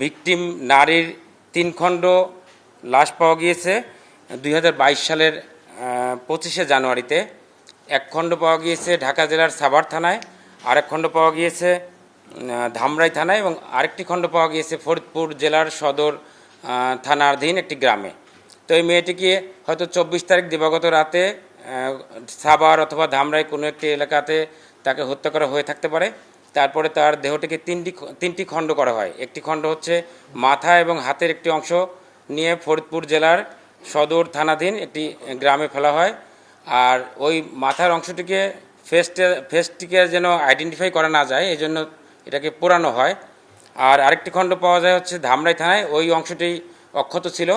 Victim নারীর তিন খণ্ড লাশ পাওয়া গিয়েছে, দুই হাজার বাইশ সালের পঁচিশে জানুয়ারিতে। এক খণ্ড পাওয়া গিয়েছে ঢাকা জেলার সাভার থানায়, আরেক খণ্ড পাওয়া গিয়েছে ধামরাই থানায় এবং আরেকটি খণ্ড পাওয়া গিয়েছে ফরিদপুর জেলার সদর থানাধীন একটি গ্রামে। তো এই মেয়েটিকে হয়তো চব্বিশ তারিখ দিবাগত রাতে সাভার অথবা ধামরাই কোনো একটি এলাকাতে তাকে হত্যা করা হয়ে থাকতে পারে। তারপরে তার দেহটিকে তিনটি তিনটি খণ্ড করা হয়। একটি খণ্ড হচ্ছে মাথা এবং হাতের একটি অংশ নিয়ে ফরিদপুর জেলার সদর থানাধীন একটি গ্রামে ফেলা হয়। আর ওই মাথার অংশটিকে ফেসটে ফেসটিকে যেন আইডেন্টিফাই করা না যায় এই জন্য এটাকে পোড়ানো হয়। আর আরেকটি খণ্ড পাওয়া যায় হচ্ছে ধামরাই থানায়, ওই অংশটি অক্ষত ছিল।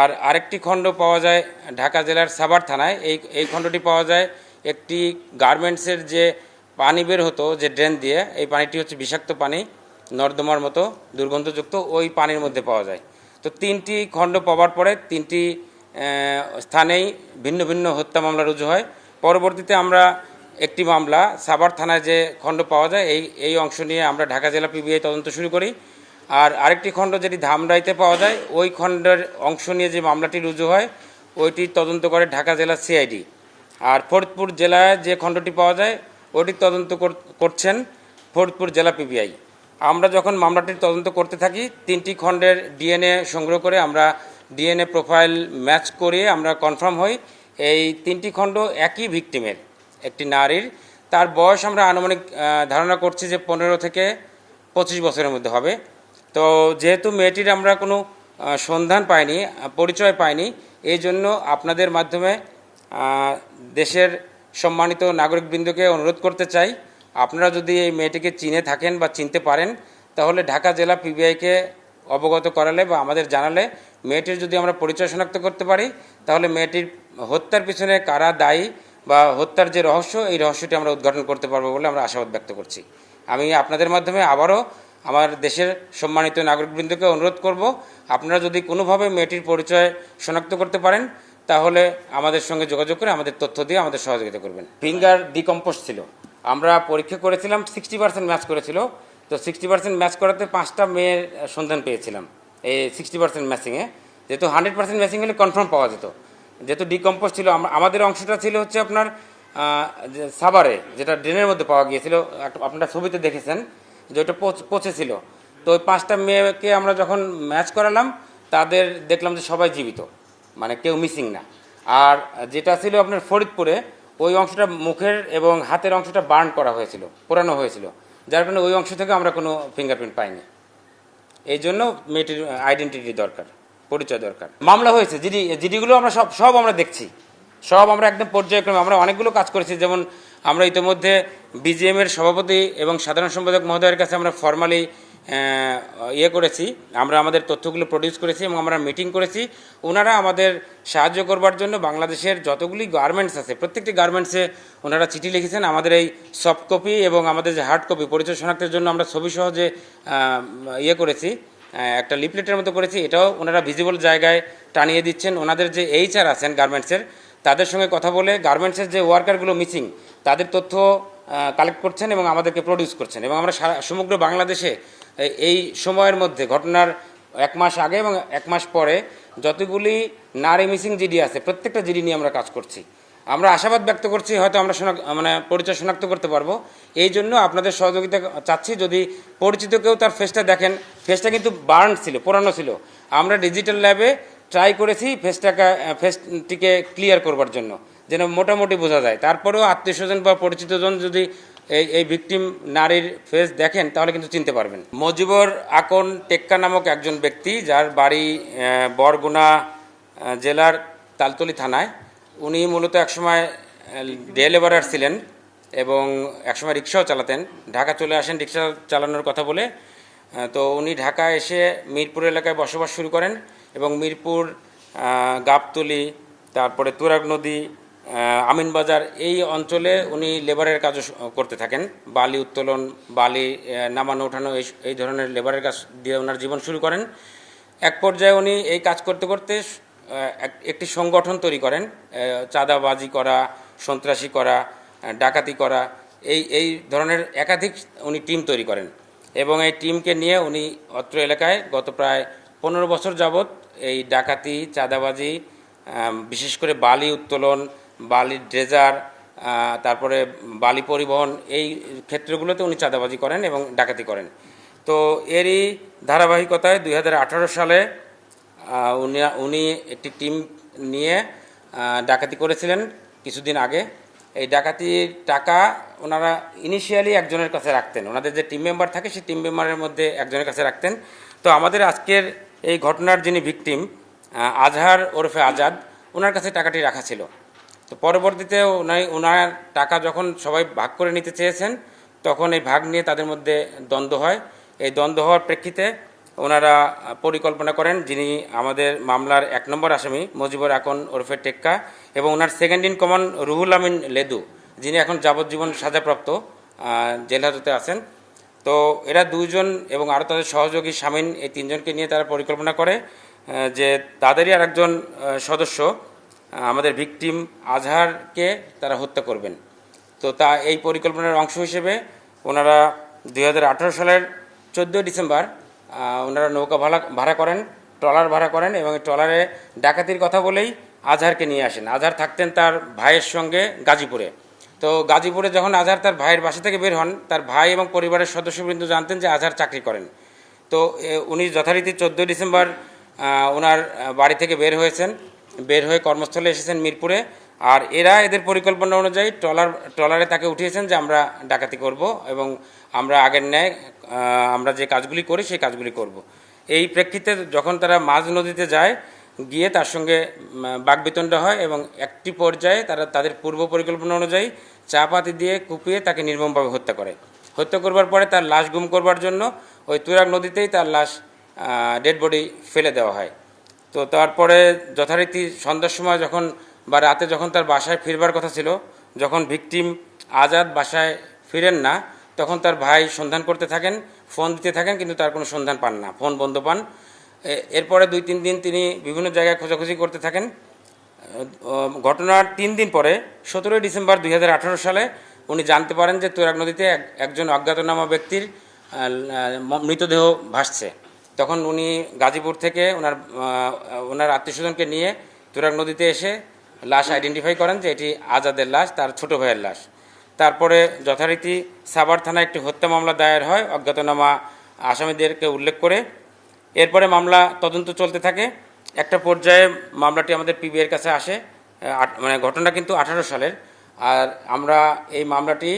আর আরেকটি খণ্ড পাওয়া যায় ঢাকা জেলার সাভার থানায়, এই এই খণ্ডটি পাওয়া যায় একটি গার্মেন্টসের যে পানি বের হতো যে ড্রেন দিয়ে, এই পানিটি হচ্ছে বিষাক্ত পানি, নর্দমার মতো দুর্গন্ধযুক্ত, ওই পানির মধ্যে পাওয়া যায়। তো তিনটি খণ্ড পাওয়ার পরে তিনটি স্থানেই ভিন্ন ভিন্ন হত্যা মামলা রুজু হয়। পরবর্তীতে আমরা একটি মামলা, সাভার থানায় যে খণ্ড পাওয়া যায়, এই এই অংশ নিয়ে আমরা ঢাকা জেলা পিবিআই তদন্ত শুরু করি। আর আরেকটি খণ্ড যেটি ধামরাইতে পাওয়া যায়, ওই খণ্ডের অংশ নিয়ে যে মামলাটি রুজু হয়, ওইটি তদন্ত করে ঢাকা জেলা সিআইডি আর ফরিদপুর জেলায় যে খণ্ডটি পাওয়া যায় ওটি তদন্ত করছেন ফরিদপুর জেলা পিবিআই। আমরা যখন মামলাটির তদন্ত করতে থাকি, তিনটি খণ্ডের ডিএনএ সংগ্রহ করে আমরা ডিএনএ প্রোফাইল ম্যাচ করিয়ে আমরা কনফার্ম হই, এই তিনটি খণ্ড একই ভিকটিমের, একটি নারীর। তার বয়স আমরা আনুমানিক ধারণা করছি যে পনেরো থেকে পঁচিশ বছরের মধ্যে হবে। তো যেহেতু মেয়েটির আমরা কোনো সন্ধান পাইনি পরিচয় পাইনি, এই জন্য আপনাদের মাধ্যমে দেশের সম্মানিত নাগরিকবৃন্দকে অনুরোধ করতে চাই, আপনারা যদি এই মেয়েটিকে চিনে থাকেন বা চিনতে পারেন, তাহলে ঢাকা জেলা পিবিআইকে অবগত করালে বা আমাদের জানালে মেয়েটির যদি আমরা পরিচয় শনাক্ত করতে পারি, তাহলে মেয়েটির হত্যার পিছনে কারা দায়ী বা হত্যার যে রহস্য, এই রহস্যটি আমরা উদ্ঘাটন করতে পারব বলে আমরা আশাবাদ ব্যক্ত করছি। আমি আপনাদের মাধ্যমে আবারও আমার দেশের সম্মানিত নাগরিকবৃন্দকে অনুরোধ করব, আপনারা যদি কোনোভাবে মেয়েটির পরিচয় শনাক্ত করতে পারেন তাহলে আমাদের সঙ্গে যোগাযোগ করে আমাদের তথ্য দিয়ে আমাদের সহযোগিতা করবেন। ফিঙ্গার ডিকম্পোজ ছিল। আমরা পরীক্ষা করেছিলাম সিক্সটি পার্সেন্ট ম্যাচ করেছিল। তো সিক্সটি পার্সেন্ট ম্যাচ করাতে পাঁচটা মেয়ের সন্ধান পেয়েছিলাম এই সিক্সটি পার্সেন্ট ম্যাচিংয়ে যেহেতু হান্ড্রেড পার্সেন্ট ম্যাচিং হলে কনফার্ম পাওয়া যেত। যেহেতু ডিকম্পোজ ছিল আমাদের অংশটা ছিল হচ্ছে আপনার সাভারে, যেটা ড্রেনের মধ্যে পাওয়া গিয়েছিল। আপনারা ছবিতে দেখেছেন যে ওটা পচ- পচেছিল। তো ওই পাঁচটা মেয়েকে আমরা যখন ম্যাচ করালাম, তাদের দেখলাম যে সবাই জীবিত। মানে কেউ মিসিং না। আর যেটা ছিল আপনার ফরিদপুরে, ওই অংশটা মুখের এবং হাতের অংশটা বার্ন করা হয়েছিল, পোড়ানো হয়েছিল। যার কারণে ওই অংশ থেকে আমরা কোনো ফিঙ্গারপ্রিন্ট পাইনি। এই জন্য মেয়েটির আইডেন্টিটি দরকার, পরিচয় দরকার। মামলা হয়েছে, জিডি, জিডিগুলো আমরা সব সব আমরা দেখছি। সব আমরা একদম পর্যায়ক্রমে, আমরা অনেকগুলো কাজ করেছি। যেমন আমরা ইতিমধ্যে বিজিএমের সভাপতি এবং সাধারণ সম্পাদক মহোদয়ের কাছে আমরা ফর্মালি ইয়ে করেছি, আমরা আমাদের তথ্যগুলো প্রডিউস করেছি এবং আমরা মিটিং করেছি। ওনারা আমাদের সাহায্য করবার জন্য বাংলাদেশের যতগুলি গার্মেন্টস আছে, প্রত্যেকটি গার্মেন্টসে ওনারা চিঠি লিখেছেন। আমাদের এই সফট কপি এবং আমাদের যে হার্ড কপি পরিচয় শনাক্তের জন্য আমরা ছবি সহজে ইয়ে করেছি একটা লিপলেটের মতো করেছি। এটাও ওনারা ভিজিবল জায়গায় টানিয়ে দিচ্ছেন। ওনাদের যে এইচআর আছেন গার্মেন্টসের তাদের সঙ্গে কথা বলে গার্মেন্টসের যে ওয়ার্কারগুলো মিসিং তাদের তথ্য কালেক্ট করছেন এবং আমাদেরকে প্রডিউস করছেন। এবং আমরা সমগ্র বাংলাদেশে এই- সময়ের মধ্যে, ঘটনার এক মাস আগে এবং এক মাস পরে যতগুলি নারী মিসিং জিডি আছে, প্রত্যেকটা জিডি নিয়ে আমরা কাজ করছি। আমরা আশাবাদ ব্যক্ত করছি, হয়তো আমরা শনাক- মানে পরিচয় শনাক্ত করতে পারব। এই জন্য আপনাদের সহযোগিতা চাচ্ছি, যদি পরিচিত কেউ তার ফেসটা দেখেন ফেসটা কিন্তু বার্ন ছিল পোড়ানো ছিল। আমরা ডিজিটাল ল্যাবে ট্রাই করেছি ফেসটাকে ফেসটিকে ক্লিয়ার করবার জন্য, যেন মোটামুটি বোঝা যায়। তারপরেও আত্মীয় স্বজন বা পরিচিতজন যদি এই এই ভিকটিম নারীর ফেস দেখেন, তাহলে কিন্তু চিনতে পারবেন। মজিবর আকন টেক্কা নামক একজন ব্যক্তি, যার বাড়ি বরগুনা জেলার তালতলি থানায়। উনি মূলত একসময় ডে লেবারার ছিলেন এবং একসময় রিক্সাও চালাতেন। ঢাকা চলে আসেন, রিক্সা চালানোর কথা বলে। তো উনি ঢাকা এসে মিরপুর এলাকায় বসবাস শুরু করেন এবং মিরপুর গাবতলি, তারপরে তুরাগ নদী আমিনবাজার এই অঞ্চলে উনি লেবারের কাজও করতে থাকেন। বালি উত্তোলন, বালি নামানো, ওঠানো, এই এই ধরনের লেবারের কাজ দিয়ে ওনার জীবন শুরু করেন। এক পর্যায়ে উনি এই কাজ করতে করতে একটি সংগঠন তৈরি করেন চাঁদাবাজি করা, সন্ত্রাসী করা ডাকাতি করা, এই এই ধরনের একাধিক উনি টিম তৈরি করেন। এবং এই টিমকে নিয়ে উনি অত্র এলাকায় গত প্রায় পনেরো বছর যাবৎ এই ডাকাতি, চাঁদাবাজি বিশেষ করে বালি উত্তোলন বালির ড্রেজার তারপরে বালি পরিবহন, এই ক্ষেত্রগুলোতে উনি চাঁদাবাজি করেন এবং ডাকাতি করেন। তো এরই ধারাবাহিকতায় দুই হাজার আঠারো সালে উনি উনি একটি টিম নিয়ে ডাকাতি করেছিলেন কিছুদিন আগে। এই ডাকাতির টাকা ওনারা ইনিশিয়ালি একজনের কাছে রাখতেন। ওনাদের যে টিম মেম্বার থাকে, সেই টিম মেম্বারের মধ্যে একজনের কাছে রাখতেন। তো আমাদের আজকের এই ঘটনার যিনি ভিকটিম আজহার ওরফে আজাদ, ওনার কাছে টাকাটি রাখা ছিল। তো পরবর্তীতে ওনাই ওনার টাকা যখন সবাই ভাগ করে নিতে চেয়েছেন তখন এই ভাগ নিয়ে তাদের মধ্যে দ্বন্দ্ব হয়। এই দ্বন্দ্ব হওয়ার প্রেক্ষিতে ওনারা পরিকল্পনা করেন যিনি আমাদের মামলার এক নম্বর আসামি মজিবুর আকন ওরফে টেক্কা এবং ওনার সেকেন্ড ইন কমান রুহুল আমিন লেদু যিনি এখন যাবজ্জীবন সাজাপ্রাপ্ত আহ, জেল হাজতে আছেন। তো এরা দুইজন এবং আরও তাদের সহযোগী স্বামীন এই তিনজনকে নিয়ে তারা পরিকল্পনা করে যে তাদেরই আরেকজন সদস্য আমাদের ভিকটিম আজহারকে তারা হত্যা করবেন। তো তা এই পরিকল্পনার অংশ হিসেবে ওনারা দু হাজার আঠেরো সালের চোদ্দোই ডিসেম্বর ওনারা নৌকা ভাড়া ভাড়া করেন, ট্রলার ভাড়া করেন এবং ট্রলারে ডাকাতির কথা বলেই আজহারকে নিয়ে আসেন। আজহার থাকতেন তার ভাইয়ের সঙ্গে গাজীপুরে। তো গাজীপুরে যখন আজহার তার ভাইয়ের বাসা থেকে বের হন, তার ভাই এবং পরিবারের সদস্যবৃন্দ জানতেন যে আজহার চাকরি করেন। তো উনি যথারীতি চোদ্দোই ডিসেম্বর ওনার বাড়ি থেকে বের হয়েছেন। বের হয়ে কর্মস্থলে এসেছেন মিরপুরে। আর এরা এদের পরিকল্পনা অনুযায়ী ট্রলার ট্রলারে তাকে উঠিয়েছেন যে আমরা ডাকাতি করব এবং আমরা আগের ন্যায় আমরা যে কাজগুলি করি সেই কাজগুলি করব। এই প্রেক্ষিতে যখন তারা মাঝ নদীতে যায় গিয়ে তার সঙ্গে উম, বাকবিতণ্ডা হয় এবং একটি পর্যায়ে তারা তাদের পূর্ব পরিকল্পনা অনুযায়ী চা পাতি দিয়ে কুপিয়ে তাকে নির্মমভাবে হত্যা করে। হত্যা করবার পরে তার লাশ গুম করবার জন্য ওই তুরাগ নদীতেই তার লাশ ডেড বডি ফেলে দেওয়া হয়। তো তারপরে যথারীতি সন্ধ্যার সময় যখন বা রাতে যখন তার বাসায় ফিরবার কথা ছিল, যখন ভিকটিম আজাদ বাসায় ফিরেন না, তখন তার ভাই সন্ধান করতে থাকেন, ফোন দিতে থাকেন, কিন্তু তার কোনো সন্ধান পান না, ফোন বন্ধ পান। এরপরে দুই তিন দিন তিনি বিভিন্ন জায়গায় খোঁজাখুঁজি করতে থাকেন। ঘটনার তিন দিন পরে, সতেরোই ডিসেম্বর দুই হাজার আঠারো সালে উনি জানতে পারেন যে তুরাগ নদীতে এক- একজন অজ্ঞাতনামা ব্যক্তির মৃতদেহ ভাসছে। তখন উনি গাজীপুর থেকে ওনার ওনার আত্মীয়স্বজনকে নিয়ে তুরাগ নদীতে এসে লাশ আইডেন্টিফাই করেন যে এটি আজাদের লাশ, তার ছোট ভাইয়ের লাশ। তারপরে যথারীতি সাভার থানায় একটি হত্যা মামলা দায়ের হয়, অজ্ঞাতনামা আসামিদেরকে উল্লেখ করে। এরপরে মামলা তদন্ত চলতে থাকে। একটা পর্যায়ে মামলাটি আমাদের পিবিআর কাছে আসে মানে ঘটনা কিন্তু আঠারো সালের। আর আমরা এই মামলাটি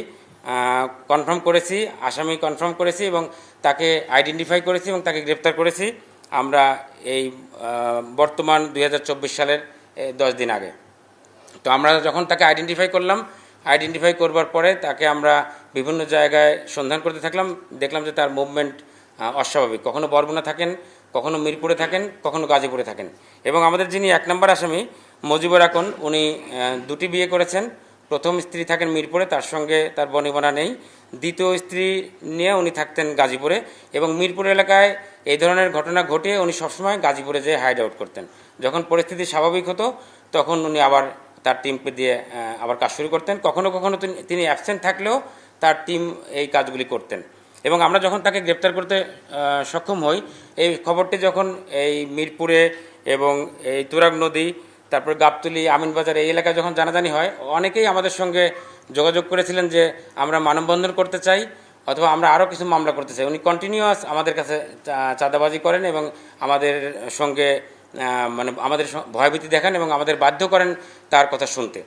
কনফার্ম করেছি, আসামি কনফার্ম করেছি এবং তাকে আইডেন্টিফাই করেছি এবং তাকে গ্রেপ্তার করেছি আমরা এই বর্তমান দুই হাজার চব্বিশ সালের দশ দিন আগে। তো আমরা যখন তাকে আইডেন্টিফাই করলাম আইডেন্টিফাই করবার পরে তাকে আমরা বিভিন্ন জায়গায় সন্ধান করতে থাকলাম, দেখলাম যে তার মুভমেন্ট অস্বাভাবিক। কখনো বরগুনা থাকেন, কখনো মিরপুরে থাকেন, কখনো গাজীপুরে থাকেন। এবং আমাদের যিনি এক নম্বর আসামি, মজিবুর আকন, উনি দুটি বিয়ে করেছেন। প্রথম স্ত্রী থাকেন মিরপুরে, তার সঙ্গে তার বনিবনা নেই। দ্বিতীয় স্ত্রী নিয়ে উনি থাকতেন গাজীপুরে এবং মিরপুর এলাকায় এই ধরনের ঘটনা ঘটিয়ে উনি সবসময় গাজীপুরে যেয়ে হাইড আউট করতেন। যখন পরিস্থিতি স্বাভাবিক হতো, তখন উনি আবার তার টিমকে দিয়ে আবার কাজ শুরু করতেন। কখনো কখনো তিনি অ্যাবসেন্ট থাকলেও তার টিম এই কাজগুলি করতেন। এবং আমরা যখন তাকে গ্রেপ্তার করতে সক্ষম হই, এই খবরটি যখন এই মিরপুরে এবং এই তুরাগ নদী, তারপর গাবতলি, আমিনবাজার এই এলাকায় যখন জানাজানি হয়, অনেকেই আমাদের সঙ্গে যোগাযোগ করেছিলেন যে আমরা মানববন্ধন করতে চাই, অথবা আমরা আরও কিছু মামলা করতে চাই। উনি কন্টিনিউয়াস আমাদের কাছে চাঁদাবাজি করেন এবং আমাদের সঙ্গে মানে আমাদের ভয়ভীতি দেখান এবং আমাদের বাধ্য করেন তার কথা শুনতে।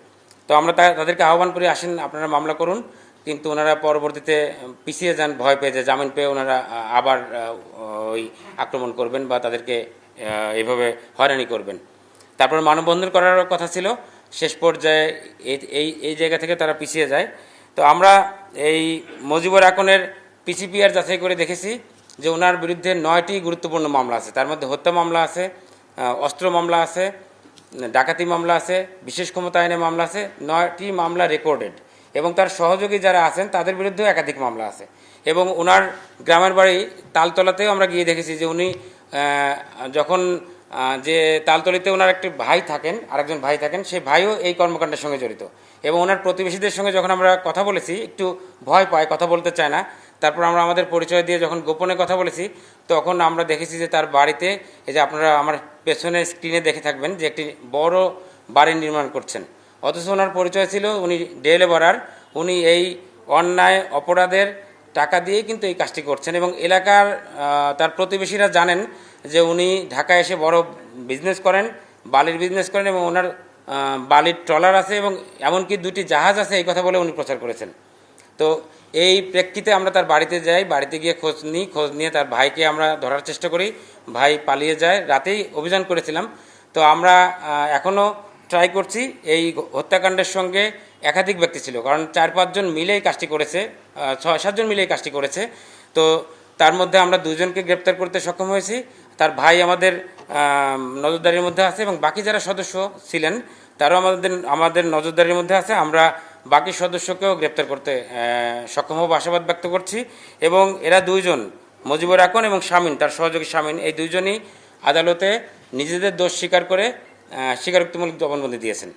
তো আমরা তাদেরকে আহ্বান করি, আসেন, আপনারা মামলা করুন। কিন্তু ওনারা পরবর্তীতে পিছিয়ে যান, ভয় পেয়ে যে জামিন পেয়ে ওনারা আবার ওই আক্রমণ করবেন বা তাদেরকে এইভাবে হয়রানি করবেন। তারপর মানববন্ধন করার কথা ছিল। শেষ পর্যায়ে এই এই জায়গা থেকে তারা পিছিয়ে যায়। তো আমরা এই মজিবুর আকনের পিসিপিআর যাচাই করে দেখেছি যে ওনার বিরুদ্ধে নয়টি গুরুত্বপূর্ণ মামলা আছে। তার মধ্যে হত্যা মামলা আছে অস্ত্র মামলা আছে, ডাকাতি মামলা আছে, বিশেষ ক্ষমতা আইনে মামলা আছে, নয়টি মামলা রেকর্ডেড এবং তার সহযোগী যারা আছেন, তাদের বিরুদ্ধেও একাধিক মামলা আছে। এবং ওনার গ্রামের বাড়ি তালতলাতেও আমরা গিয়ে দেখেছি যে উনি যখন যে তালতলিতে ওনার একটি ভাই থাকেন, আরেকজন ভাই থাকেন, সেই ভাইও এই কর্মকাণ্ডের সঙ্গে জড়িত। এবং ওনার প্রতিবেশীদের সঙ্গে যখন আমরা কথা বলেছি, একটু ভয় পায়, কথা বলতে চায় না, তারপর আমরা আমাদের পরিচয় দিয়ে যখন গোপনে কথা বলেছি, তখন আমরা দেখেছি যে তার বাড়িতে, এই যে আপনারা আমার পেছনে স্ক্রিনে দেখে থাকবেন যে একটি বড় বাড়ি নির্মাণ করছেন। অথচ ওনার পরিচয় ছিল উনি ডে লেবারার উনি এই অন্যায়, অপরাধের টাকা দিয়েই কিন্তু এই কাজটি করছেন এবং এলাকার তার প্রতিবেশীরা জানেন যে উনি ঢাকায় এসে বড় বিজনেস করেন, বালির বিজনেস করেন এবং ওনার বালির ট্রলার আছে এবং এমনকি দুটি জাহাজ আছে এই কথা বলে উনি প্রচার করেছেন। তো এই প্রেক্ষিতে আমরা তার বাড়িতে যাই, বাড়িতে গিয়ে খোঁজ নিই, খোঁজ নিয়ে তার ভাইকে আমরা ধরার চেষ্টা করি, ভাই পালিয়ে যায়। রাতেই অভিযান করেছিলাম। তো আমরা এখনও ট্রাই করছি এই হত্যাকাণ্ডের সঙ্গে একাধিক ব্যক্তি ছিল, কারণ চার পাঁচজন মিলেই কাজটি করেছে ছয় সাতজন মিলেই কাজটি করেছে। তো তার মধ্যে আমরা দুজনকে গ্রেপ্তার করতে সক্ষম হয়েছি। তার ভাই আমাদের নজরদারির মধ্যে আছে এবং বাকি যারা সদস্য ছিলেন, তারাও আমাদের আমাদের নজরদারির মধ্যে আছে। আমরা বাকি সদস্যকেও গ্রেপ্তার করতে সক্ষম হব, আশাবাদ ব্যক্ত করছি। এবং এরা দুইজন, মজিবুর আকন এবং শামিন তার সহযোগী শামিন এই দুইজনই আদালতে নিজেদের দোষ স্বীকার করে স্বীকারোক্তিমূলক জবানবন্দি দিয়েছেন।